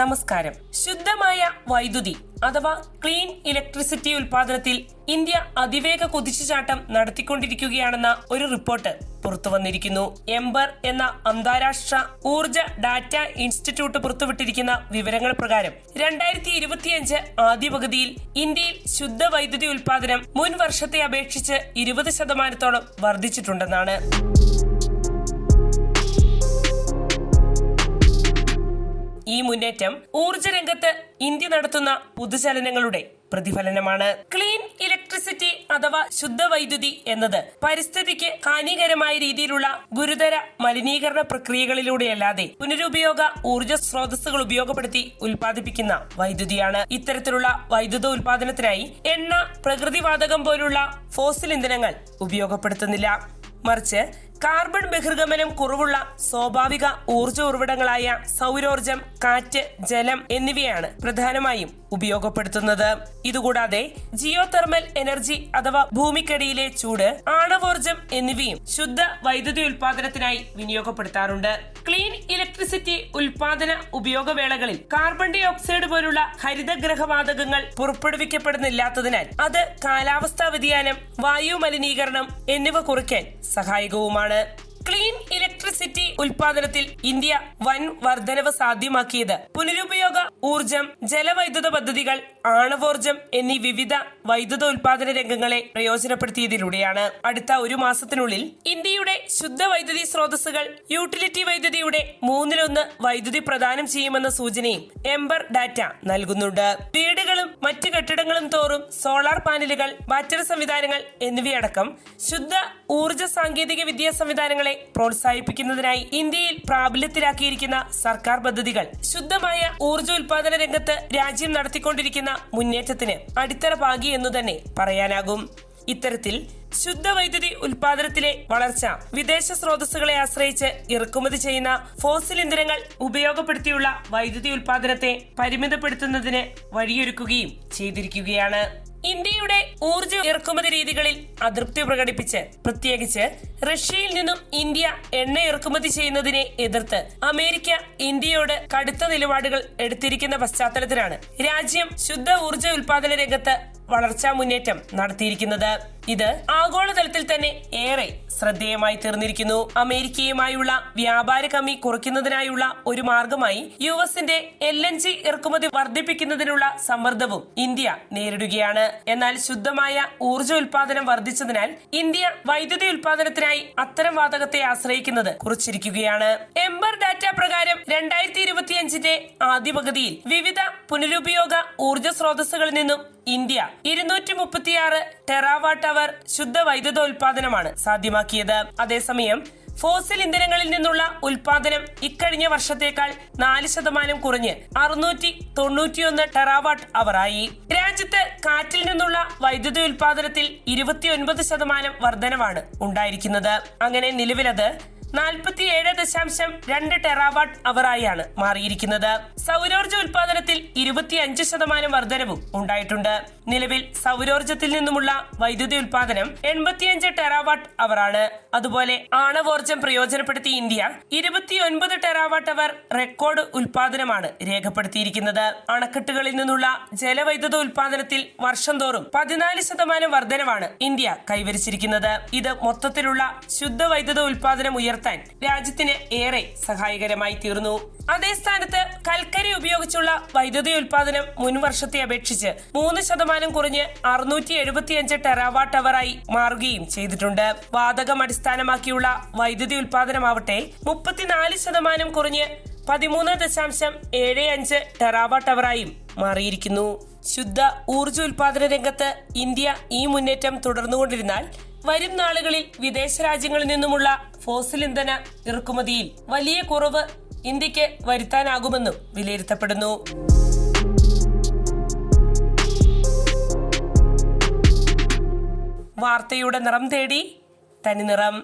നമസ്കാരം. ശുദ്ധമായ വൈദ്യുതി അഥവാ ക്ലീൻ ഇലക്ട്രിസിറ്റി ഉൽപാദനത്തിൽ ഇന്ത്യ അതിവേഗ കുതിച്ചുചാട്ടം നടത്തിക്കൊണ്ടിരിക്കുകയാണെന്ന ഒരു റിപ്പോർട്ട് പുറത്തു വന്നിരിക്കുന്നു. എംബർ എന്ന അന്താരാഷ്ട്ര ഊർജ ഡാറ്റ ഇൻസ്റ്റിറ്റ്യൂട്ട് പുറത്തുവിട്ടിരിക്കുന്ന വിവരങ്ങൾ പ്രകാരം രണ്ടായിരത്തി ഇരുപത്തിയഞ്ച് ഇന്ത്യയിൽ ശുദ്ധ വൈദ്യുതി ഉൽപാദനം മുൻ വർഷത്തെ അപേക്ഷിച്ച് ഇരുപത് ശതമാനത്തോളം വർദ്ധിച്ചിട്ടുണ്ടെന്നാണ്. ഈ മുന്നേറ്റം ഊർജ രംഗത്ത് ഇന്ത്യ നടത്തുന്ന പുതുചലനങ്ങളുടെ പ്രതിഫലനമാണ്. ക്ലീൻ ഇലക്ട്രിസിറ്റി അഥവാ ശുദ്ധ വൈദ്യുതി എന്നത് പരിസ്ഥിതിക്ക് ഹാനികരമായ രീതിയിലുള്ള ഗുരുതര മലിനീകരണ പ്രക്രിയകളിലൂടെയല്ലാതെ പുനരുപയോഗ ഊർജ സ്രോതസ്സുകൾ ഉപയോഗപ്പെടുത്തി ഉൽപ്പാദിപ്പിക്കുന്ന വൈദ്യുതിയാണ്. ഇത്തരത്തിലുള്ള വൈദ്യുത ഉൽപാദനത്തിനായി എണ്ണ പ്രകൃതിവാതകം പോലുള്ള ഫോസിൽ ഇന്ധനങ്ങൾ ഉപയോഗപ്പെടുത്തുന്നില്ല. മറിച്ച് കാർബൺ ബഹിർഗമനം കുറവുള്ള സ്വാഭാവിക ഊർജ ഉറവിടങ്ങളായ സൗരോർജം കാറ്റ് ജലം എന്നിവയാണ് പ്രധാനമായും ഉപയോഗപ്പെടുത്തുന്നത്. ഇതുകൂടാതെ ജിയോ തെർമൽ എനർജി അഥവാ ഭൂമിക്കടിയിലെ ചൂട് ആണവോർജം എന്നിവയും ശുദ്ധ വൈദ്യുതി ഉൽപാദനത്തിനായി വിനിയോഗപ്പെടുത്താറുണ്ട്. ക്ലീൻ ഇലക്ട്രിസിറ്റി ഉൽപാദന ഉപയോഗവേളകളിൽ കാർബൺ ഡൈ ഓക്സൈഡ് പോലുള്ള ഹരിതഗ്രഹവാതകങ്ങൾ പുറപ്പെടുവിക്കപ്പെടുന്നില്ലാത്തതിനാൽ അത് കാലാവസ്ഥാ വ്യതിയാനം വായു മലിനീകരണം എന്നിവ കുറയ്ക്കാൻ സഹായകവുമാണ്. ക്ലീൻ ഇലക്ട്രിസിറ്റി ഉൽപാദനത്തിൽ ഇന്ത്യ വൻ വർധനവ് സാധ്യമാക്കിയത്. പുനരുപയോഗ ഊർജം ജലവൈദ്യുത പദ്ധതികൾ ആണവോർജം എന്നീ വിവിധ വൈദ്യുത ഉൽപാദന രംഗങ്ങളെ പ്രയോജനപ്പെടുത്തിയതിലൂടെയാണ് അടുത്ത ഒരു മാസത്തിനുള്ളിൽ ഇന്ത്യയുടെ ശുദ്ധ വൈദ്യുതി സ്രോതസ്സുകൾ യൂട്ടിലിറ്റി വൈദ്യുതിയുടെ മൂന്നിലൊന്ന് വൈദ്യുതി പ്രദാനം ചെയ്യുമെന്ന സൂചനയും എംബർ ഡാറ്റ നൽകുന്നുണ്ട്. വീടുകളും മറ്റ് കെട്ടിടങ്ങളും തോറും സോളാർ പാനലുകൾ ബാറ്ററി സംവിധാനങ്ങൾ എന്നിവയടക്കം ശുദ്ധ ഊർജ സാങ്കേതിക വിദ്യാ സംവിധാനങ്ങളെ പ്രോത്സാഹിപ്പിക്കുന്നതിനായി ഇന്ത്യയിൽ പ്രാബല്യത്തിലാക്കിയിരിക്കുന്ന സർക്കാർ പദ്ധതികൾ ശുദ്ധമായ ഊർജ ഉൽപാദന രംഗത്ത് രാജ്യം നടത്തിക്കൊണ്ടിരിക്കുന്ന മുന്നേറ്റത്തിന് അടിത്തറ പാകി എന്നു തന്നെ പറയാനാകും. ഇത്തരത്തിൽ ശുദ്ധ വൈദ്യുതി ഉൽപാദനത്തിലെ വളർച്ച വിദേശ സ്രോതസ്സുകളെ ആശ്രയിച്ച് ഇറക്കുമതി ചെയ്യുന്ന ഫോസിൽ ഇന്ധനങ്ങൾ ഉപയോഗപ്പെടുത്തിയുള്ള വൈദ്യുതി ഉൽപാദനത്തെ പരിമിതപ്പെടുത്തുന്നതിന് വഴിയൊരുക്കുകയും ചെയ്തിരിക്കുകയാണ്. ഇന്ത്യയുടെ ഊർജ ഇറക്കുമതി രീതികളിൽ അതൃപ്തി പ്രകടിപ്പിച്ച് പ്രത്യേകിച്ച് റഷ്യയിൽ നിന്നും ഇന്ത്യ എണ്ണ ഇറക്കുമതി ചെയ്യുന്നതിനെ എതിർത്ത് അമേരിക്ക ഇന്ത്യയോട് കടുത്ത നിലപാടുകൾ എടുത്തിരിക്കുന്ന പശ്ചാത്തലത്തിലാണ് രാജ്യം ശുദ്ധ ഊർജ ഉൽപാദന രംഗത്ത് വളർച്ചാ മുന്നേറ്റം നടത്തിയിരിക്കുന്നത്. ഇത് ആഗോളതലത്തിൽ തന്നെ ഏറെ ശ്രദ്ധേയമായി തീർന്നിരിക്കുന്നു. അമേരിക്കയുമായുള്ള വ്യാപാര കമ്മി കുറയ്ക്കുന്നതിനായുള്ള ഒരു മാർഗമായി യു എസിന്റെ എൽ എൻ ജി ഇറക്കുമതി വർദ്ധിപ്പിക്കുന്നതിനുള്ള സമ്മർദ്ദവും ഇന്ത്യ നേരിടുകയാണ്. എന്നാൽ ശുദ്ധമായ ഊർജ ഉൽപാദനം വർദ്ധിച്ചതിനാൽ ഇന്ത്യ വൈദ്യുതി ഉൽപാദനത്തിനായി അത്തരം വാതകത്തെ ആശ്രയിക്കുന്നത് കുറിച്ചിരിക്കുകയാണ്. എംബർ ഡാറ്റ പ്രകാരം രണ്ടായിരത്തി ഇരുപത്തിയഞ്ചിന്റെ ആദ്യ പകുതിയിൽ വിവിധ പുനരുപയോഗ ഊർജ സ്രോതസ്സുകളിൽ നിന്നും ഇന്ത്യ. ഇരുന്നൂറ്റി മുപ്പത്തിയാറ് ടെറാവാട്ട് അവർ ശുദ്ധ വൈദ്യുതോൽപാദനമാണ് സാധ്യമാക്കിയത്. അതേസമയം ഫോസിൽ ഇന്ധനങ്ങളിൽ നിന്നുള്ള ഉൽപാദനം ഇക്കഴിഞ്ഞ വർഷത്തേക്കാൾ നാല് ശതമാനം കുറഞ്ഞ് അറുന്നൂറ്റി തൊണ്ണൂറ്റിയൊന്ന് ടെറാവാട്ട് അവറായി. രാജ്യത്ത് കാറ്റിൽ നിന്നുള്ള വൈദ്യുതി ഉൽപാദനത്തിൽ ഇരുപത്തിയൊൻപത് ശതമാനം വർധനവാണ് ഉണ്ടായിരിക്കുന്നത്. അങ്ങനെ നിലവിലത് നാൽപ്പത്തിയേഴ് ദശാംശം രണ്ട് ടെറാവാട്ട് അവറായാണ് മാറിയിരിക്കുന്നത്. സൗരോർജ ഉൽപാദനത്തിൽ ഇരുപത്തിയഞ്ച് ശതമാനം വർധനവും ഉണ്ടായിട്ടുണ്ട്. നിലവിൽ സൗരോർജത്തിൽ നിന്നുമുള്ള വൈദ്യുതി ഉൽപാദനം എൺപത്തിയഞ്ച് ടെറാവാട്ട് അവറാണ്. അതുപോലെ ആണവോർജം പ്രയോജനപ്പെടുത്തി ഇന്ത്യ ഇരുപത്തിയൊൻപത് ടെറാവാട്ട് അവർ റെക്കോർഡ് ഉൽപാദനമാണ് രേഖപ്പെടുത്തിയിരിക്കുന്നത്. അണക്കെട്ടുകളിൽ നിന്നുള്ള ജലവൈദ്യുത ഉൽപാദനത്തിൽ വർഷം തോറും പതിനാല് ശതമാനം വർധനവാണ് ഇന്ത്യ കൈവരിച്ചിരിക്കുന്നത്. ഇത് മൊത്തത്തിലുള്ള ശുദ്ധ വൈദ്യുത ഉൽപാദനം ഉയർത്താൻ രാജ്യത്തിന് ഏറെ സഹായകരമായി തീർന്നു. അതേ സ്ഥാനത്ത് കൽക്കരി ഉപയോഗിച്ചുള്ള വൈദ്യുതി ഉൽപാദനം മുൻവർഷത്തെ അപേക്ഷിച്ച് മൂന്ന് ശതമാനം കുറഞ്ഞ് അറുന്നൂറ്റി എഴുപത്തിയഞ്ച് ടെറാവാട്ട് അവറായി മാറുകയും ചെയ്തിട്ടുണ്ട്. വാതകം അടിസ്ഥാനമാക്കിയുള്ള വൈദ്യുതി ഉൽപാദനമാവട്ടെ മുപ്പത്തിനാല് ശതമാനം കുറഞ്ഞ് പതിമൂന്ന് ദശാംശം ഏഴ് അഞ്ച് ടെറാവാട്ട് അവറായും മാറിയിരിക്കുന്നു. ശുദ്ധ ഊർജ ഉൽപാദന രംഗത്ത് ഇന്ത്യ ഈ മുന്നേറ്റം തുടർന്നുകൊണ്ടിരുന്നാൽ വരും നാളുകളിൽ വിദേശ രാജ്യങ്ങളിൽ നിന്നുമുള്ള ഫോസിൽ ഇന്ധന ഇറക്കുമതിയിൽ വലിയ കുറവ് ഇന്ത്യയ്ക്ക് വരുത്താനാകുമെന്നും വിലയിരുത്തപ്പെടുന്നു. വാർത്തയുടെ നിറം തേടി തനി നിറം.